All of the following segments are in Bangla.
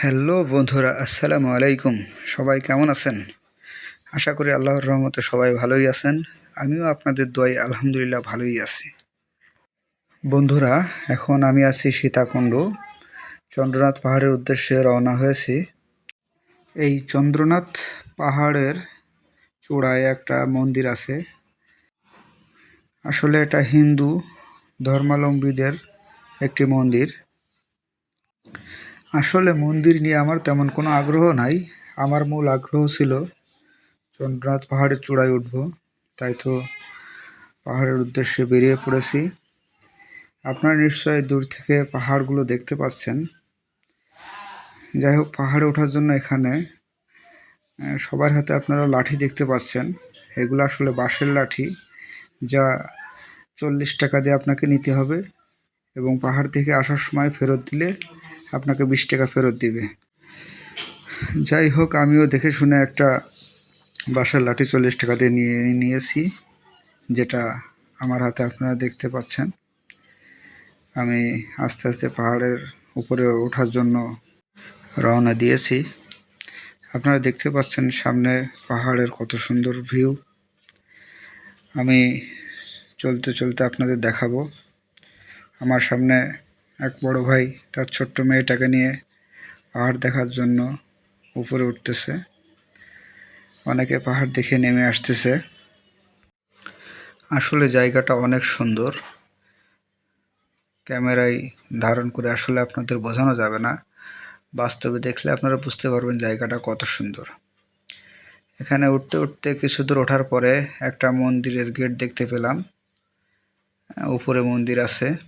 হ্যালো বন্ধুরা, আসসালামু আলাইকুম। সবাই কেমন আছেন? আশা করি আল্লাহর রহমতে সবাই ভালোই আছেন। আমিও আপনাদের দোয়াই আলহামদুলিল্লাহ ভালোই আছি। বন্ধুরা, এখন আমি আছি সীতাকুণ্ড। চন্দ্রনাথ পাহাড়ের উদ্দেশ্যে রওনা হয়েছি। এই চন্দ্রনাথ পাহাড়ের চূড়ায় একটা মন্দির আছে। আসলে এটা হিন্দু ধর্মাবলম্বীদের একটি মন্দির। আসলে মন্দির নিয়ে আমার তেমন কোনো আগ্রহ নাই। আমার মূল আগ্রহ ছিল চন্দ্রনাথ পাহাড়ের চূড়ায় উঠব। তাই তো পাহাড়ের উদ্দেশ্যে বেরিয়ে পড়েছি। আপনারা নিশ্চয়ই দূর থেকে পাহাড়গুলো দেখতে পাচ্ছেন। যাই হোক পাহাড়ে ওঠার জন্য এখানে সবার হাতে আপনারা লাঠি দেখতে পাচ্ছেন। এগুলো আসলে বাঁশের লাঠি, যা চল্লিশ টাকা দিয়ে আপনাকে নিতে হবে এবং পাহাড় থেকে আসার সময় ফেরত দিলে আপনাকে বিশ টাকা ফেরত দিবে। যাই হোক, আমিও দেখে শুনে একটা বাসার লাঠি চল্লিশ টাকা দিয়ে নিয়ে, নিয়েছি, যেটা আমার হাতে আপনারা দেখতে পাচ্ছেন। আমি আস্তে আস্তে পাহাড়ের উপরে ওঠার জন্য রওনা দিয়েছি। আপনারা দেখতে পাচ্ছেন সামনে পাহাড়ের কত সুন্দর ভিউ। আমি চলতে চলতে আপনাদের দেখাবো। আমার সামনে এক বড় ভাই তার ছোট্ট মেয়েটাকে নিয়ে পাহাড় দেখার জন্য উপরে উঠতেছে। অনেকে পাহাড় দেখে নেমে আসতেছে। আসলে জায়গাটা অনেক সুন্দর। ক্যামেরায় ধারণ করে আসলে আপনাদের বোঝানো যাবে না। বাস্তবে দেখলে আপনারা বুঝতে পারবেন জায়গাটা কত সুন্দর। এখানে উঠতে উঠতে কিছু দূর ওঠার পরে একটা মন্দিরের গেট দেখতে পেলাম। উপরে মন্দির আছে।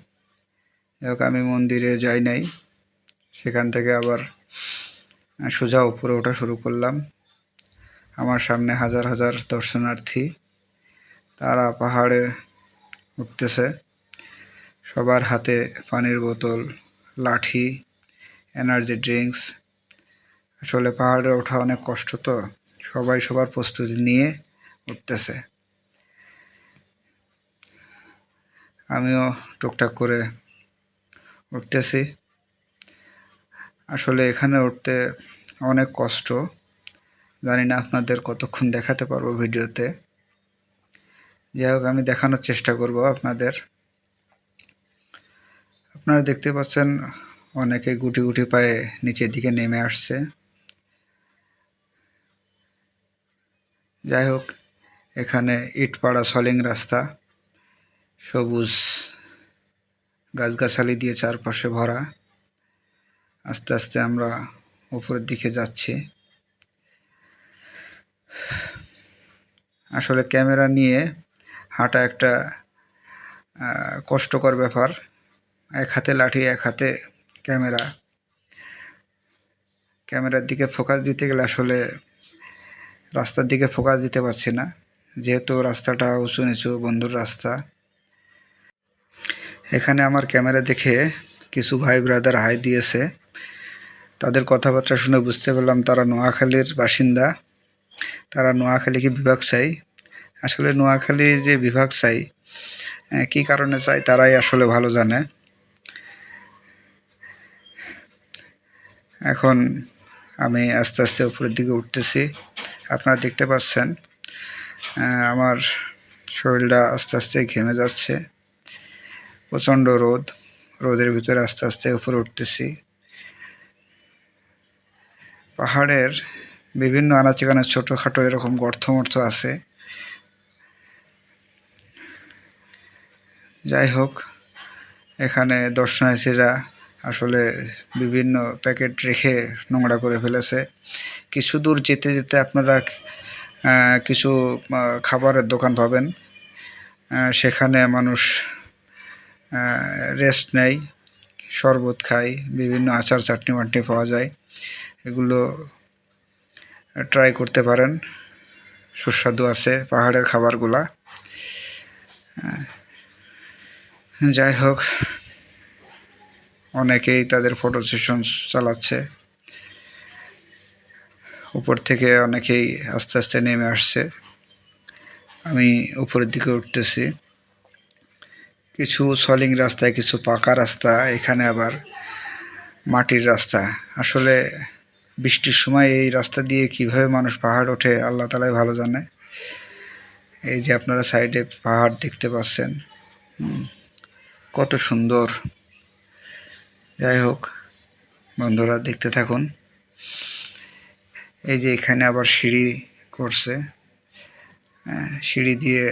যাই হোক আমি মন্দিরে যাই নাই। সেখান থেকে আবার সোজা উপরে ওঠা শুরু করলাম। আমার সামনে হাজার হাজার দর্শনার্থী, তারা পাহাড়ে উঠতেছে। সবার হাতে পানির বোতল, লাঠি, এনার্জি ড্রিঙ্কস। আসলে পাহাড়ে ওঠা অনেক কষ্ট তো, সবাই সবার প্রস্তুতি নিয়ে উঠতেছে। আমিও টুকটাক করে উঠতেছি। আসলে এখানে উঠতে অনেক কষ্ট। জানি না আপনাদের কতক্ষণ দেখাতে পারব ভিডিওতে। যাই হোক, আমি দেখানোর চেষ্টা করব আপনাদের। আপনারা দেখতে পাচ্ছেন অনেকে গুটি গুটি পায়ে নিচের দিকে নেমে আসছে। যাই হোক, এখানে ইটপাড়া সলিং রাস্তা, সবুজ গাছগাছালি দিয়ে চারপাশে ভরা। আস্তে আস্তে আমরা উপরের দিকে যাচ্ছি। আসলে ক্যামেরা নিয়ে হাঁটা একটা কষ্টকর ব্যাপার। এক হাতে লাঠি, এক হাতে ক্যামেরা। ক্যামেরার দিকে ফোকাস দিতে গেলে আসলে রাস্তার দিকে ফোকাস দিতে পারছি না। যেহেতু রাস্তাটা উঁচু নিচু, বন্ধুর রাস্তা। এখানে আমার ক্যামেরা দেখে কিছু ভাই ব্রাদার হাই দিয়েছে। তাদের কথাবার্তা শুনে বুঝতে পারলাম তারা নোয়াখালীর বাসিন্দা। তারা নোয়াখালীকে বিভাগ চাই। আসলে নোয়াখালী যে বিভাগ চাই কী কারণে চাই তারাই আসলে ভালো জানে। এখন আমি আস্তে আস্তে উপরের দিকে উঠতেছি। আপনারা দেখতে পাচ্ছেন আমার শরীরটা আস্তে আস্তে ঘেমে যাচ্ছে। প্রচণ্ড রোদ, রোদের ভিতরে আস্তে আস্তে উপরে উঠতেছি। পাহাড়ের বিভিন্ন আনাচে ছোটোখাটো এরকম গর্ত মর্ত আছে। যাই হোক, এখানে দর্শনার্থীরা আসলে বিভিন্ন প্যাকেট রেখে নোংরা করে ফেলেছে। কিছু দূর যেতে যেতে আপনারা কিছু খাবারের দোকান পাবেন। সেখানে মানুষ রেস্ট নেয় শরবত খায় বিভিন্ন আচার চাটনি মাটনি পাওয়া যায়। এগুলো ট্রাই করতে পারেন। সুস্বাদু আছে পাহাড়ের খাবারগুলা। যাই হোক, অনেকেই তাদের ফটো সেশন চালাচ্ছে। উপর থেকে অনেকেই আস্তে আস্তে নেমে আসছে। আমি উপরের দিকে উঠতেছি। কিছু সলিং রাস্তায় কিছু পাকা রাস্তা এখানে আবার মাটির রাস্তা। আসলে বৃষ্টির সময় এই রাস্তা দিয়ে কীভাবে মানুষ পাহাড় ওঠে আল্লাহ তালাই ভালো জানে। এই যে আপনারা সাইডে পাহাড় দেখতে পাচ্ছেন কত সুন্দর। যাই হোক বন্ধুরা দেখতে থাকুন। এই যে এখানে আবার সিঁড়ি করছে হ্যাঁ, সিঁড়ি দিয়ে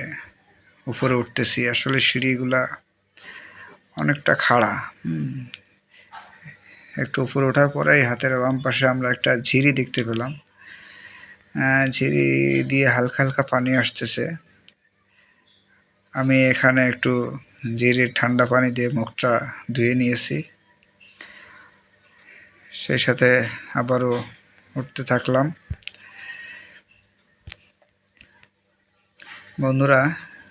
উপরে উঠতেছি। আসলে সিঁড়িগুলা অনেকটা খাড়া একটু উপরে ওঠার পরে এই হাতের বাম পাশে আমরা একটা ঝিরি দেখতে পেলাম। ঝিরি দিয়ে হালকা হালকা পানি আসতেছে। আমি এখানে একটু ঝিরির ঠান্ডা পানি দিয়ে মুখটা ধুয়ে নিয়েছি। সেই সাথে আবারও উঠতে থাকলাম। বন্ধুরা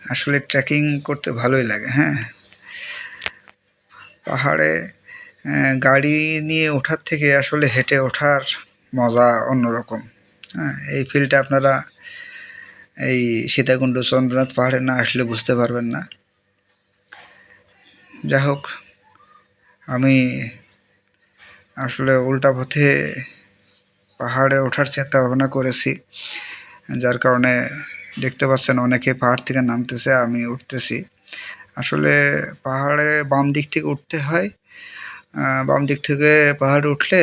আসলে ট্রেকিং করতে ভালোই লাগে হ্যাঁ। পাহাড়ে গাড়ি নিয়ে ওঠার থেকে আসলে হেঁটে ওঠার মজা অন্যরকম হ্যাঁ। এই ফিলটা আপনারা এই সীতাকুণ্ড চন্দ্রনাথ পাহাড়ে না আসলে বুঝতে পারবেন না। যাই হোক, আমি আসলে উল্টা পথে পাহাড়ে ওঠার চিন্তা ভাবনা করেছি, যার কারণে দেখতে পাচ্ছেন অনেকে পাহাড় থেকে নামতেছে, আমি উঠতেছি। আসলে পাহাড়ে বাম দিক থেকে উঠতে হয় বাম দিক থেকে পাহাড়ে উঠলে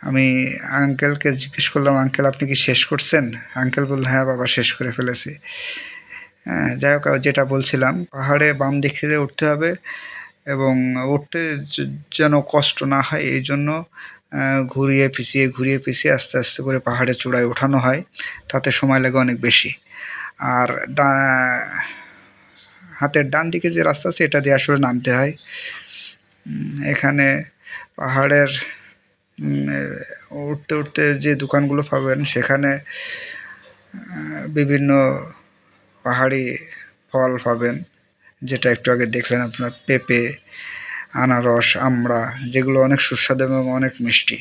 আমি আঙ্কেলকে জিজ্ঞেস করলাম আঙ্কেল আপনি কি শেষ করছেন? আঙ্কেল বলল হ্যাঁ বাবা, শেষ করে ফেলেছি। হ্যাঁ যাই হোক যেটা বলছিলাম, পাহাড়ে বাম দিক থেকে উঠতে হবে এবং উঠতে যেন কষ্ট না হয়, এই জন্য ঘুরিয়ে পিছিয়ে ঘুরিয়ে পিছিয়ে আস্তে আস্তে করে পাহাড়ে চূড়ায় ওঠানো হয়। তাতে সময় লাগে অনেক বেশি। আর ডা হাতের ডান দিকে যে রাস্তা আছে, এটা দিয়ে আসলে নামতে হয়। এখানে পাহাড়ের উঠতে উঠতে যে দোকানগুলো পাবেন, সেখানে বিভিন্ন পাহাড়ি ফল পাবেন। যেটা একটু আগে দেখলেন আপনার পেঁপে আনারস, আমড়া, যেগুলো অনেক সুস্বাদু এবং অনেক মিষ্টি।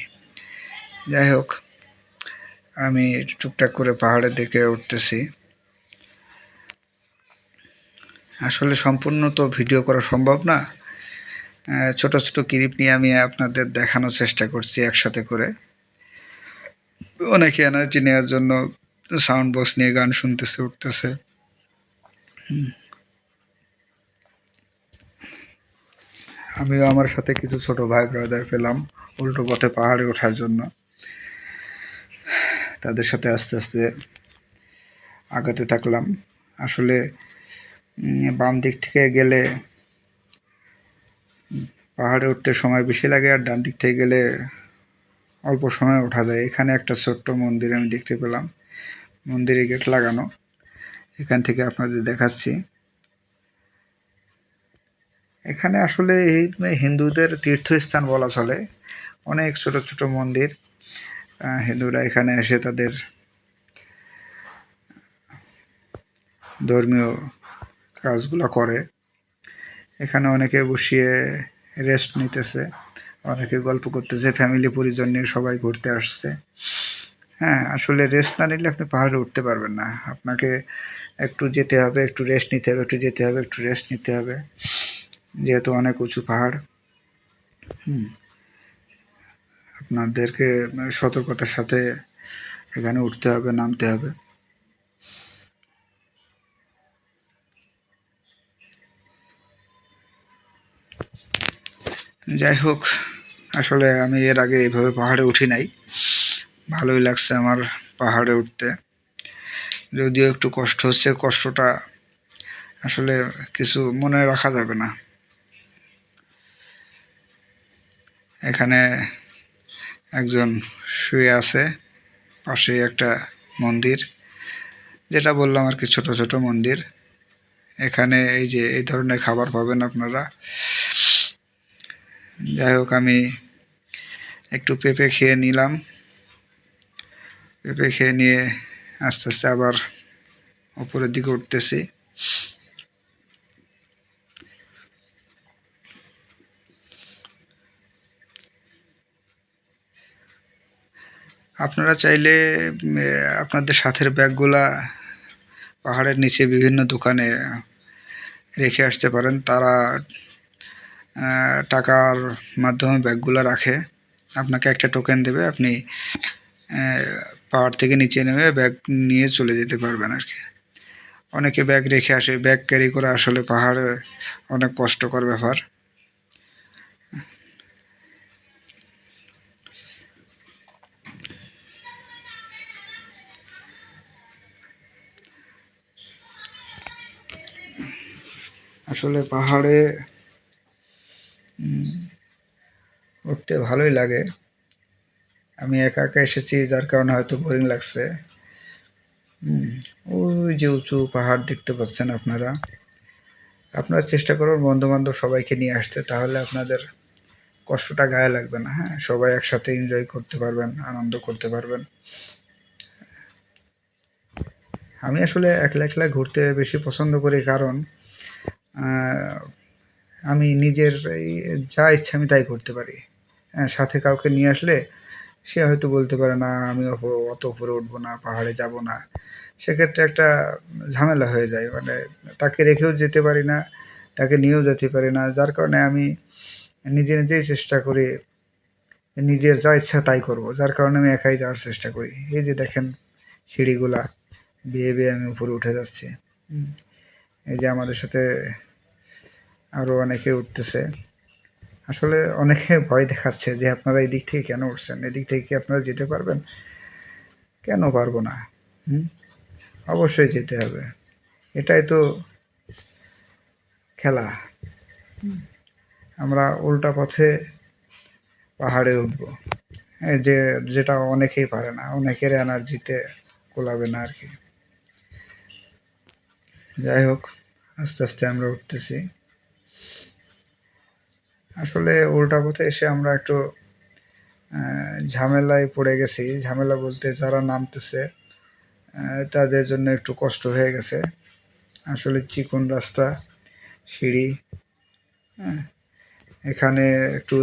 যাই হোক, আমি টুকটাক করে পাহাড়ের দিকে উঠতেছি। আসলে সম্পূর্ণ তো ভিডিও করা সম্ভব না। ছোট ছোট ক্লিপ নিয়ে আমি আপনাদের দেখানোর চেষ্টা করছি একসাথে করে। অনেকে এনার্জি নেওয়ার জন্য সাউন্ড বক্স নিয়ে গান শুনতেছে, উঠতেছে। হুম। আমিও আমার সাথে কিছু ছোট ভাই ব্রাদার পেলাম উল্টো পথে পাহাড়ে ওঠার জন্য। তাদের সাথে আস্তে আস্তে আগাতে থাকলাম। আসলে বাম দিক থেকে গেলে পাহাড়ে উঠতে সময় বেশি লাগে আর ডান দিক থেকে গেলে অল্প সময় ওঠা যায়। এখানে একটা ছোট্ট মন্দির আমি দেখতে পেলাম। মন্দিরে গেট লাগানো। এখান থেকে আপনাদের দেখাচ্ছি। এখানে আসলে এই হিন্দুদের তীর্থস্থান বলা চলে। অনেক ছোট ছোট মন্দির। হিন্দুরা এখানে এসে তাদের ধর্মীয় কাজগুলো করে। এখানে অনেকে বসিয়ে রেস্ট নিতেছে, অনেকে গল্প করতেছে ফ্যামিলি পরিজন নিয়ে সবাই ঘুরতে আসছে। হ্যাঁ আসলে রেস্ট না নিলে আপনি পাহাড়ে উঠতে পারবেন না। আপনাকে একটু যেতে হবে, একটু রেস্ট নিতে হবে, একটু যেতে হবে, একটু রেস্ট নিতে হবে। যেহেতু অনেক উঁচু পাহাড়, হুম, আপনাদেরকে সতর্কতার সাথে এখানে উঠতে হবে, নামতে হবে। যাই হোক, আসলে আমি এর আগে এইভাবে পাহাড়ে উঠি নাই। ভালোই লাগছে আমার পাহাড়ে উঠতে। যদিও একটু কষ্ট হচ্ছে, কষ্টটা আসলে কিছু মনে রাখা যাবে না। এখানে একজন শুয়ে আছে পাশে একটা মন্দির। যেটা বললাম আর কি, ছোট ছোট মন্দির। এখানে এই যে, এই ধরনের খাবার পাবেন আপনারা। যাই হোক, আমি একটু পেঁপে খেয়ে নিলাম। পেঁপে খেয়ে নিয়ে আস্তে আস্তে আবার উপরের দিকে উঠতেছি। আপনারা চাইলে আপনাদের সাথের ব্যাগগুলা পাহাড়ের নিচে বিভিন্ন দোকানে রেখে আসতে পারেন। তারা টাকার মাধ্যমে ব্যাগগুলো রাখে। আপনাকে একটা টোকেন দেবে, আপনি পাহাড় থেকে নিচে নেমে ব্যাগ নিয়ে চলে যেতে পারবেন আর কি। অনেকে ব্যাগ রেখে আসে, ব্যাগ ক্যারি করে আসলে পাহাড়ে অনেক কষ্টকর ব্যাপার। আসলে পাহাড়ে উঠতে ভালোই লাগে। আমি একা একা এসেছি, যার কারণে হয়তো বোরিং লাগছে। ওই যে উঁচু পাহাড় দেখতে পাচ্ছেন আপনারা। আপনারা চেষ্টা করুন বন্ধু বান্ধব সবাইকে নিয়ে আসতে, তাহলে আপনাদের কষ্টটা গায়ে লাগবে না। হ্যাঁ সবাই একসাথে এনজয় করতে পারবেন, আনন্দ করতে পারবেন। আমি আসলে একলা একলা ঘুরতে বেশি পছন্দ করি, কারণ আমি নিজের যা ইচ্ছা আমি তাই করতে পারি। হ্যাঁ সাথে কাউকে নিয়ে আসলে সে হয়তো বলতে পারে, না, আমি অত উপরে উঠবো না, পাহাড়ে যাব না। সেক্ষেত্রে একটা ঝামেলা হয়ে যায়। মানে তাকে রেখেও যেতে পারি না, তাকে নিয়েও যেতে পারি না। যার কারণে আমি নিজে নিজেই চেষ্টা করি, নিজের যা ইচ্ছা তাই করব। যার কারণে আমি একাই যাওয়ার চেষ্টা করি। এই যে দেখেন সিঁড়িগুলা বেয়ে বেয়ে আমি উপরে উঠে যাচ্ছি। এই যে আমাদের সাথে আরও অনেকে উঠতেছে। আসলে অনেকে ভয় দেখাচ্ছে যে আপনারা এই দিক থেকে কেন উঠছেন? এদিক থেকে কি আপনারা যেতে পারবেন? কেন পারব না? হুম? অবশ্যই যেতে হবে। এটাই তো খেলা। আমরা উল্টা পথে পাহাড়ে উঠবো। যে, যেটা অনেকেই পারে না, অনেকের এনার্জিতে কোলাবে না আর কি। যাই হোক, আস্তে আস্তে আমরা উঠতেছি। আসলে উল্টা পথে এসে আমরা একটু ঝামেলায় পড়ে গেছি। ঝামেলা বলতে যারা নামতেছে তাদের জন্য একটু কষ্ট হয়ে গেছে। আসলে চিকন রাস্তা সিঁড়ি হ্যাঁ, এখানে একটু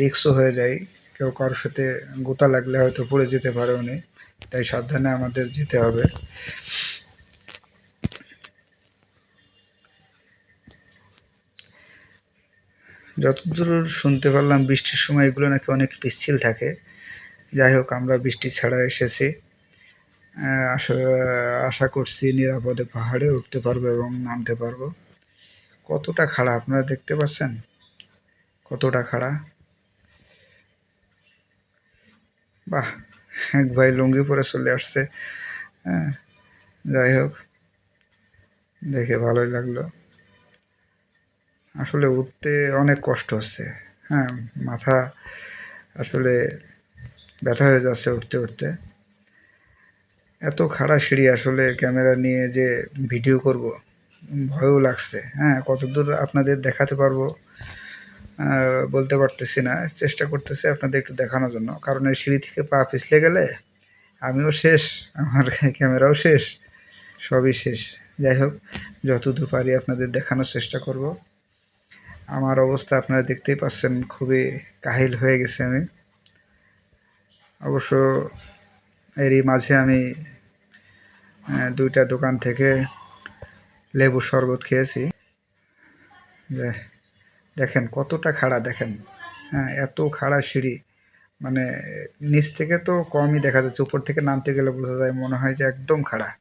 রিক্সও হয়ে যায়। কেউ কারোর সাথে গোতা লাগলে হয়তো পড়ে যেতে পারে উনি তাই সাবধানে আমাদের যেতে হবে। যতদূর শুনতে পারলাম, বৃষ্টির সময় এগুলো নাকি অনেক পিচ্ছিল থাকে। যাই হোক, আমরা বৃষ্টি ছাড়া এসেছি। আশা আশা করছি নিরাপদে পাহাড়ে উঠতে পারব এবং নামতে পারব। কতটা খাড়া, আপনারা দেখতে পাচ্ছেন? কতটা খাড়া? বাহ, এক ভাই লুঙ্গি পরে চলে আসছে। হ্যাঁ যাই হোক, দেখে ভালোই লাগল। আসলে উঠতে অনেক কষ্ট হচ্ছে। হ্যাঁ মাথা আসলে ব্যথা হয়ে যাচ্ছে উঠতে উঠতে। এত খাড়া সিঁড়ি আসলে ক্যামেরা নিয়ে যে ভিডিও করব, ভয়ও লাগছে। হ্যাঁ কতদূর আপনাদের দেখাতে পারব বলতে পারতেছি না। চেষ্টা করতেছি আপনাদের একটু দেখানোর জন্য। কারণ এই সিঁড়ি থেকে পা পিছলে গেলে আমিও শেষ, আমার ক্যামেরাও শেষ, সবই শেষ। যাই হোক, যতদূর পারি আপনাদের দেখানোর চেষ্টা করব। আমার অবস্থা আপনারা দেখতেই পাচ্ছেন, খুবই কাহিল হয়ে গেছে আমি। অবশ্য এরই মাঝে আমি দুইটা দোকান থেকে লেবুর শরবত খেয়েছি। যে- দেখেন কতটা খাড়া, দেখেন হ্যাঁ এত খাড়া সিঁড়ি। মানে নিচ থেকে তো কমই দেখা যাচ্ছে, উপর থেকে নামতে গেলে বোঝা যায় মনে হয় যে একদম খাড়া।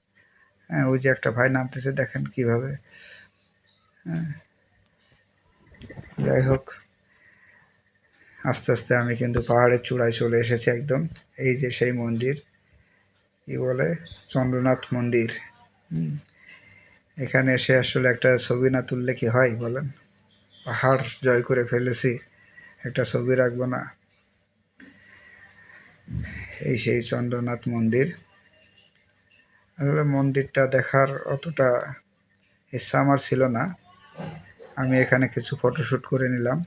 হ্যাঁ ওই যে একটা ভাই নামতেছে, দেখেন কীভাবে। হ্যাঁ যাই হোক, আস্তে আস্তে আমি কিন্তু পাহাড়ের চূড়ায় চলে এসেছি একদম। এই যে সেই মন্দির, কি বলে? চন্দ্রনাথ মন্দির। এখানে এসে আসলে একটা ছবি না তুললে কি হয় বলেন? পাহাড় জয় করে ফেলেছি, একটা ছবি রাখব না। এই সেই চন্দ্রনাথ মন্দির। আসলে মন্দিরটা দেখার অতটা ইচ্ছা আমার ছিল না। আমি এখানে কিছু ফটোশ্যুট করে নিলাম।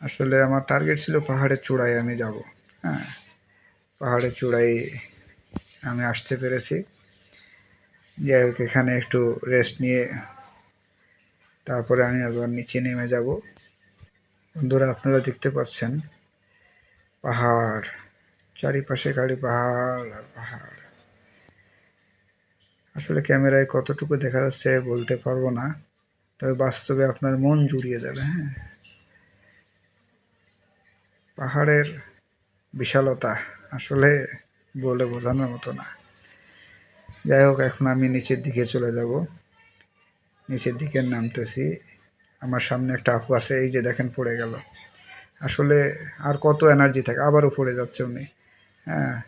আসলে আমার টার্গেট ছিল পাহাড়ের চূড়ায় আমি যাব। হ্যাঁ পাহাড়ের চূড়ায় আমি আসতে পেরেছি। যাই হোক, এখানে একটু রেস্ট নিয়ে তারপরে আমি আবার নিচে নেমে যাব। বন্ধুরা, আপনারা দেখতে পাচ্ছেন পাহাড়, চারিপাশে খালি পাহাড় আর পাহাড়। আসলে ক্যামেরায় কতটুকু দেখা যাচ্ছে বলতে পারব না। তবে বাস্তবে আপনার মন জুড়িয়ে যাবে হ্যাঁ। পাহাড়ের বিশালতা আসলে বলে বোঝানোর মতো না। যাই হোক, এখন আমি নিচের দিকে চলে যাব। নিচের দিকে নামতেছি। আমার সামনে একটা আপু আছে, এই যে দেখেন পড়ে গেল। আসলে আর কত এনার্জি থাকে, আবারও পড়ে যাচ্ছে উনি। হ্যাঁ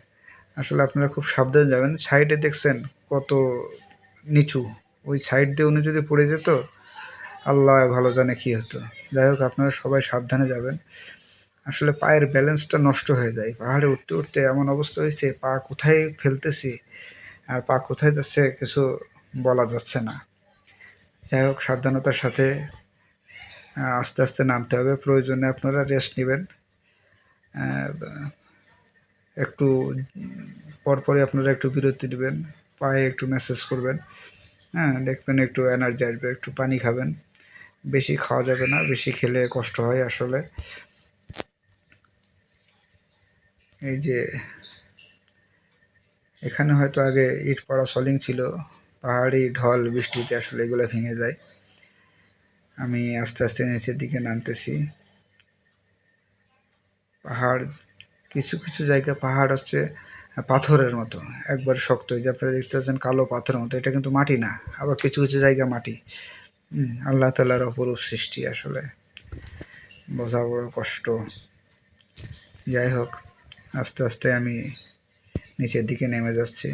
আসলে আপনারা খুব সাবধানে যাবেন। সাইডে দেখছেন কত নিচু। ওই সাইড দিয়ে উনি যদি পড়ে যেত আল্লাহ ভালো জানে কী হতো। যাই হোক, আপনারা সবাই সাবধানে যাবেন। আসলে পায়ের ব্যালেন্সটা নষ্ট হয়ে যায়। পাহাড়ে উঠতে উঠতে এমন অবস্থা হয়েছে, পা কোথায় ফেলতেছি আর পা কোথায় যাচ্ছে কিছু বলা যাচ্ছে না। যাই হোক, সাবধানতার সাথে আস্তে আস্তে নামতে হবে। প্রয়োজনে আপনারা রেস্ট নেবেন। একটু, পরপরই আপনারা একটু বিরতি নেবেন। পায়ে একটু মেসেজ করবেন। হ্যাঁ দেখবেন একটু এনার্জি আসবে, একটু পানি খাবেন। বেশি খাওয়া যাবে না, বেশি খেলে কষ্ট হয় আসলে। এই যে এখানে হয়তো আগে ইট পড়া সলিং ছিল, পাহাড়ি ঢল, বৃষ্টিতে আসলে এগুলো ভেঙে যায়। আমি আস্তে আস্তে নিচের দিকে নামতেছি। পাহাড়, কিছু কিছু জায়গা পাহাড় হচ্ছে পাথরের মতো, একবার শক্ত যে আপনারা দেখতে পাচ্ছেন কালো পাথরের মতো, এটা কিন্তু মাটি না, আবার কিছু কিছু জায়গা মাটি। আল্লাহ তালার অপরূপ সৃষ্টি আসলে। বোঝা বড় কষ্ট। যাই হোক, আস্তে আস্তে আমি নিচের দিকে নেমে যাচ্ছি।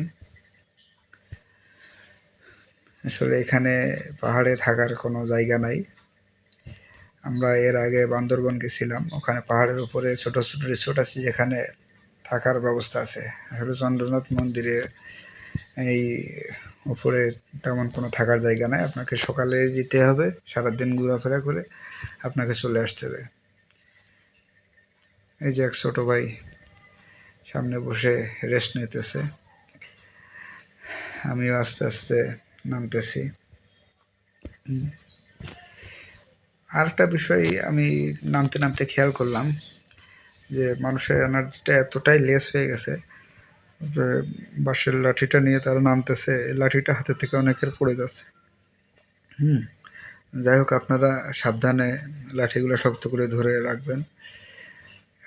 আসলে এখানে পাহাড়ে থাকার কোনো জায়গা নাই। আমরা এর আগে বান্দরবন গেছিলাম ওখানে পাহাড়ের উপরে ছোট ছোট রিসোর্ট আছে যেখানে থাকার ব্যবস্থা আছে। আসলে চন্দ্রনাথ মন্দিরে এই উপরে তেমন কোনো থাকার জায়গা নাই। আপনাকে সকালে যেতে হবে, সারাদিন ঘোরাফেরা করে আপনাকে চলে আসতে হবে। এই যে এক ছোট ভাই সামনে বসে রেস্ট নিতেছে। আমিও আস্তে আস্তে নামতেছি। আরেকটা বিষয় আমি নামতে নামতে খেয়াল করলাম যে মানুষের এনার্জিটা এতটাই লেস হয়ে গেছে বাঁশের লাঠিটা নিয়ে তারা নামতেছে লাঠিটা হাতে থেকে অনেকের পড়ে যাচ্ছে। হুম, যাই হোক, আপনারা সাবধানে লাঠিগুলো শক্ত করে ধরে রাখবেন।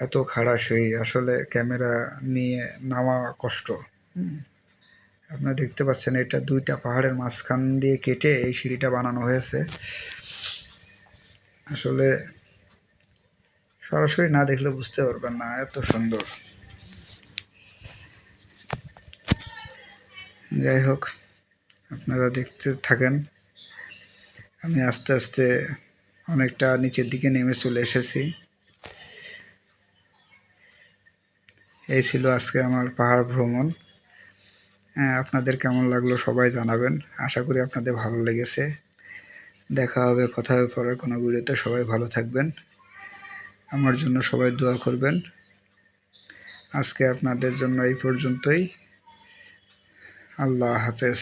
এত খাড়া সেই আসলে ক্যামেরা নিয়ে নামা কষ্ট। আপনারা দেখতে পাচ্ছেন এটা দুইটা পাহাড়ের মাঝখান দিয়ে কেটে এই সিঁড়িটা বানানো হয়েছে। আসলে সরাসরি না দেখলে বুঝতে পারবেন না, এত সুন্দর। যাই হোক, আপনারা দেখতে থাকেন। আমি আস্তে আস্তে অনেকটা নিচের দিকে নেমে চলে এসেছি। এই ছিল আজকে আমার পাহাড় ভ্রমণ। হ্যাঁ আপনাদের কেমন লাগল সবাই জানাবেন। আশা করি আপনাদের ভালো লেগেছে। দেখা হবে, কথা হবে পরের কোনো ভিডিওতে। সবাই ভালো থাকবেন। আমার জন্য সবাই দোয়া করবেন। আজকে আপনাদের জন্য এই পর্যন্তই। আল্লাহ হাফেজ।